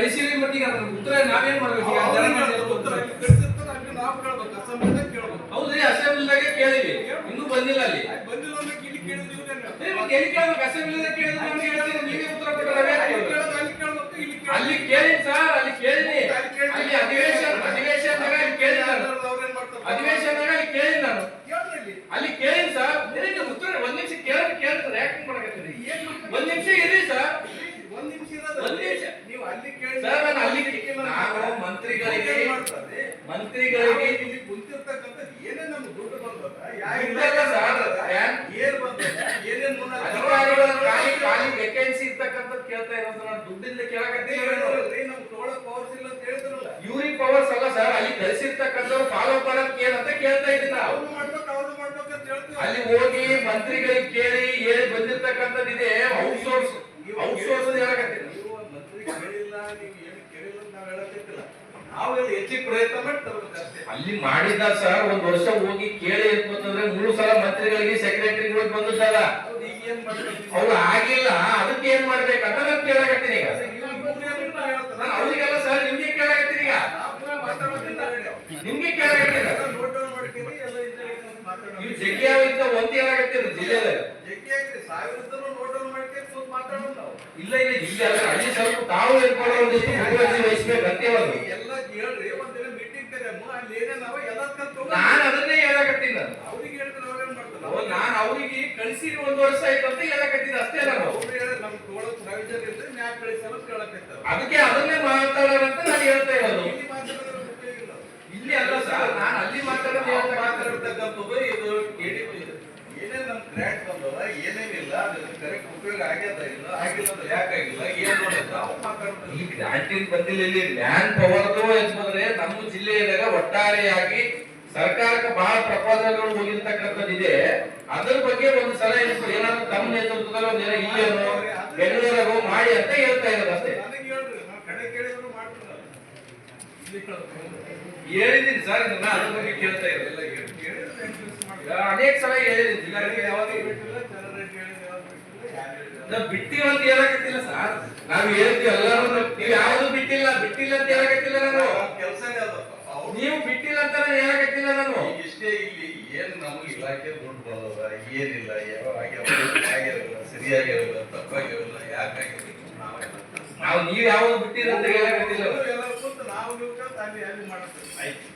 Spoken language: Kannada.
ಕಳಿಸಿರಿ ಮಟ್ಟಿಗೆ ಅದ್ರ ಉತ್ತರ ನಾವೇನ್ ಮಾಡ್ಬೇಕು? ಹೌದ್ರಿ ಅಸೆಂಬ್ಲಿದಾಗೆ ಕೇಳಿವಿ ಇನ್ನೂ ಬಂದಿಲ್ಲ ಅಲ್ಲಿ. ಬಂದಿಲ್ಲ ಎಲ್ಲಿ. ಕೇಳ್ಬೇಕು? ಅಸೆಂಬ್ಲಿದಾಗ ಕೇಳಿದ್ರೆ ನಮ್ಗೆ ಹೇಳ್ತೀರಿ, ನೀವೇ ಉತ್ತರ ಕೊಟ್ಟರೆ ಅಲ್ಲಿ ಕೇಳಿ ಸರ್ ಅಲ್ಲಿ ಕೇಳಿ ಅಲ್ಲಿ ಅಧಿವೇಶನ ಅಧಿವೇಶನದಾಗ ಅಲ್ಲಿ ಕೇಳಿ ನಾನು? ಅಧಿವೇಶನದಾಗ ಅಲ್ಲಿ ಕೇಳಿ ನಾನು. ಅಲ್ಲಿ ಕೇಳಿ ಸರ್. ನಿಮಗೆ ಉತ್ತರ ಒಂದ್ ನಿಮಿಷ ಕೇಳಿ ಕೇಳ್ತಾರೆ ಯಾಕೆ ಮಾಡಕತ್ತೀರಿ? ಒಂದ್ ನಿಮಿಷ ಇರಿ ಸರ್. ಒಂದ್ ನಿಮಿಷ. ಒಂದ್ ನಿಮಿಷ. ಸರ್ ನಾನು ಅಲ್ಲಿ ಮಂತ್ರಿಗಳಿಗೆ? ಮಂತ್ರಿಗಳಿಗೆ ನಾವು ಇಲ್ಲಿ ಕುಂತಿರ್ತಕ್ಕಂಥದ್ದು? ಏನೇ ನಮ್ಗೆ ದುಡ್ಡು ಬಂದದ ಸರ್, ಯಾನ್- ಏನ್ ಬಂದದ ಏನೇನ್ ಮುನ್ನ- ಅಧಿಕಾರಿಗಳ ಖಾಲಿ ಖಾಲಿ ವೇಕೆನ್ಸಿ ಇರ್ತಕ್ಕಂಥದ್ದು ಕೇಳ್ತಾ ಇರೋದು. ನಾನು ದುಡ್ಡಿಂದ ಅದೇ ಕೇಳಕತ್ತೀನಿ ಹೇಳಿದ್ರಲ್ರಿ, ನಮ್ಗೆ ತೊಗೊಳಕ್ ಪವರ್ಸ್ ಇಲ್ಲ ಅಂತ ಹೇಳಿದ್ರಲ್ಲ ಯೂರಿ ಪವರ್ಸ್ ಅಲ್ಲ ಸರ್ ಅಲ್ಲಿ ಕಳಿಸಿರ್ತಕ್ಕಂಥವ್ರು ಫಾಲೋ ಮಾಡಕ್ ಏನಂತ ಕೇಳ್ತಾ ಇದ್ದೀನಿ ನಾವು ಅವ್ರು ಮಾಡ್ಬೇಕು ಅವ್ರು ಮಾಡ್ಬೇಕು ಅಂತ ಹೇಳ್ತೀವಿ ಅಲ್ಲಿ ಹೋಗಿ ಮಂತ್ರಿಗಳಿಗೆ ಕೇಳಿ ಹೇಳಿ ಬಂದಿರ್ತಕ್ಕಂಥದ್ದು ಇದೆ ಔಟ್ಸೋರ್ಸ್ ಔಟ್ಸೋರ್ಸ್ ಹೇಳಕತ್ತೀನಿ ನೀವು ಮಂತ್ರಿ ಕೇಳಿಲ್ಲ ನೀವು ಏನು ಕೇಳಿಲ್ಲ ಅಂತ ನಾವ್ ಹೇಳಕ್ಕಿಲ್ಲ ನಾವೆಲ್ಲ ಹೆಚ್ಚಿಗೆ ಪ್ರಯತ್ನ ಮಾಡಿ ತರ್ಬೇಕಷ್ಟೇ ಅಲ್ಲಿ ಮಾಡಿದ ಸರ್ ಒಂದ್ ವರ್ಷ ಹೋಗಿ ಕೇಳಿ ಅಂತಂದ್ರೆ ಮೂರು ಸಲ ಮಂತ್ರಿಗಳಿಗೆ ಸೆಕ್ರೆಟರಿಗಳು ಬಂದಿದ್ದಾರ ಅವ್ರು ಆಗಿಲ್ಲ ಅದಕ್ಕೆ ಏನ್ ಮಾಡ್ಬೇಕಂತ ನಾನು ಕೇಳಾಕತ್ತೀನಿ ಈಗ. ನಾನು ಅವ್ರಿಗೆಲ್ಲ ಸರ್ ನಿಮ್ಗೆ ಕೇಳಾಕತ್ತೀರಿ ಈಗ. ನಿಮ್ಗೆ ಒಂದೇ ನೀವು ಆಗಿದ್ದ ಒಂದ್ ಜಿಲ್ಲೆದಾಗ ಇಲ್ಲ ಇಲ್ಲ ಇಲ್ಲಿ ಅಲ್ಲ ಅಲ್ಲಿ ಸ್ವಲ್ಪ ತಾವು ಇರ್ಕೊಳ್ಳೋ ಒಂದಿಷ್ಟು ಮುತುವರ್ಜಿ ವಹಿಸ್ಬೇಕು ಅಂತೇಳೋದು ನಾನು ಅದನ್ನೇ ಹೇಳಕತ್ತೀನಿ ನಾನು. ಅವಾಗ ನಾನು ಅವ್ರಿಗೆ ಕಳಿಸಿ ಒಂದು ವರ್ಷ ಆಯ್ತು ಅಂತ ಹೇಳಕತ್ತೀನಿ ಅಷ್ಟೇ ನಾನು. ಅದಕ್ಕೆ ಅದನ್ನೇ ಮಾತಾಡೋಣ ಅಂತ ನಾನು ಹೇಳ್ತಾ ಇರೋದು ಇಲ್ಲಿ ಅಲ್ಲ ಸರ್ ನಾನು ಅಲ್ಲಿ ಮಾತಾಡೋದು ಹೇಳ್ತಾ ಮಾತಾಡ್ತಕ್ಕಂಥದ್ದು ಇದು KDP ಇದು. ಏನೇನ್ ನಮ್ ಗ್ರಾಂಟ್ ಬಂದದ ಏನೇನಿಲ್ಲ ಅದ್ರ ಕರೆಕ್ಟ್ ಉಪಯೋಗ ಆಗ್ಯದ ಇಲ್ಲ ಆಗಿಲ್ಲ ಅಂದ್ರೆ ಯಾಕಾಗಿಲ್ಲ ಏನ್ ನೋಡೋದು ನಾವು ಮಾತಾಡ್ತೀವಿ ಈ ಗ್ರಾಂಟಿನ್ ಬಂದಿಲ್ಲ ಇಲ್ಲಿ. ಮ್ಯಾನ್ ಪವರ್ದು ಅಂತಂದ್ರೆ ನಮ್ಮ ಜಿಲ್ಲೆಯದಾಗ ಒಟ್ಟಾರೆಯಾಗಿ ಸರ್ಕಾರಕ್ಕೆ ಬಹಳ ಪ್ರಪೋಸಲ್ಗಳು ಹೋಗಿರ್ತಕ್ಕಂಥದ್ದಿದೆ. ಅದ್ರ ಬಗ್ಗೆ ಒಂದು ಸಲ ಏನಾದ್ರು ತಮ್ಮ ನೇತೃತ್ವದಲ್ಲಿ ಒಂದು ಏನೋ ಇಲ್ಲೇನೋ ಬೆಂಗಳೂರಾಗೋ ಮಾಡಿ ಅಂತ ಹೇಳ್ತಾ ಇರೋದು ಅಷ್ಟೇ. ಇಲ್ಲಿ. ಹೇಳಿದ್ದೀನಿ ಸರ್ ಅದ್ರ ಬಗ್ಗೆ ಕೇಳ್ತಾ? ಈಗ ಅನೇಕ ಸಲ ಹೇಳಿದ್ದೀನಿ. ನಾವು ಅಂತ ಹೇಳಕತ್ತಿಲ್ಲ ಸರ್. ನಾವು ಹೇಳ್ತೀವಿ ಎಲ್ಲರೂ ನೀವು ಯಾವುದು ಬಿಟ್ಟಿಲ್ಲ ಬಿಟ್ಟಿಲ್ಲ ಅಂತ ಹೇಳಕತ್ತಿಲ್ಲ ನಾನು. ಕೆಲಸ ನೀವು ಬಿಟ್ಟಿಲ್ಲ ಅಂತ ನಾನು ಹೇಳಕತ್ತಿಲ್ಲ ನಾನು. ಇಷ್ಟೇ ಇಲ್ಲಿ ಏನ್ ನಮ್ಗೆ ಇಲಾಖೆ ದುಡ್ಡು ಬರೋದ ಏನಿಲ್ಲ ಯಾವಾಗಿರಲ್ಲ ಸರಿಯಾಗಿರಲ್ಲ ತಪ್ಪಾಗಿರಲ್ಲ ಯಾಕಾಗಿರಲ್ಲ ನಾವು ನೀವು ಯಾವಾಗ ಬಿಟ್ಟಿಲ್ಲ ಅಂತ ಹೇಳಕತ್ತಿಲ್ಲ. ನಾವು ನೀವು ಅಲ್ಲಿ ಮಾಡ್ತೀವಿ. ಆಯ್ತು.